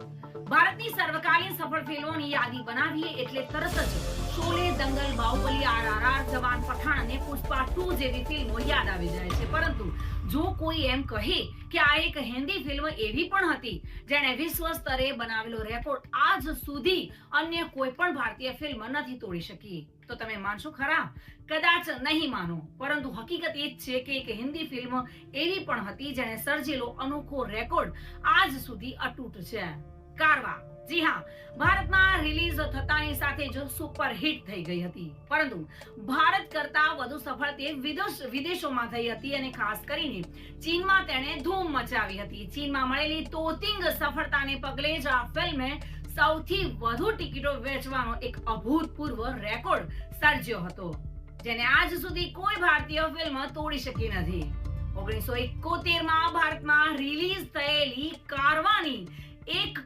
ભારતની સર્વકાલીન સફળ ફિલ્મોની યાદી બનાવીએ એટલે તરત જ શોલે, દંગલ, બાહુબલી, આરઆરઆર, જવાન પઠાણ અને પુષ્પા જેવી ફિલ્મો યાદ આવી જાય છે. પરંતુ જો કોઈ એમ કહે કે આ એક હિન્દી ફિલ્મ એવી પણ હતી જેણે વિશ્વ સ્તરે બનાવેલો રેકોર્ડ આજ સુધી અન્ય કોઈ પણ ભારતીય ફિલ્મ નથી તોડી શકી. તો તમે માનશો ખરા? કદાચ નહીં માનો. પરંતુ હકીકત એ જ છે કે એક હિન્દી ફિલ્મ એવી પણ હતી જેણે સર્જેલો અનોખો રેકોર્ડ આજ સુધી અતૂટ છે. કારવા જી હા, ભારતમાં રિલીઝ થતાની સાથે જ સુપર હિટ થઈ ગઈ હતી. પરંતુ ભારત કરતા વધુ સફળ તે વિદેશ વિદેશોમાં થઈ હતી અને ખાસ કરીને ચીનમાં તેણે ધૂમ મચાવી હતી. ચીનમાં મળેલી તોતિંગ સફળતાને પગલે જ આ ફિલ્મે સૌથી વધુ ટિકિટો વેચવાનો એક અભૂતપૂર્વ રેકોર્ડ સર્જ્યો હતો, જેને આજ સુધી કોઈ ભારતીય ફિલ્મ તોડી શકી નથી. ઓગણીસો એકોતેરમાં ભારતમાં રિલીઝ થયેલી એક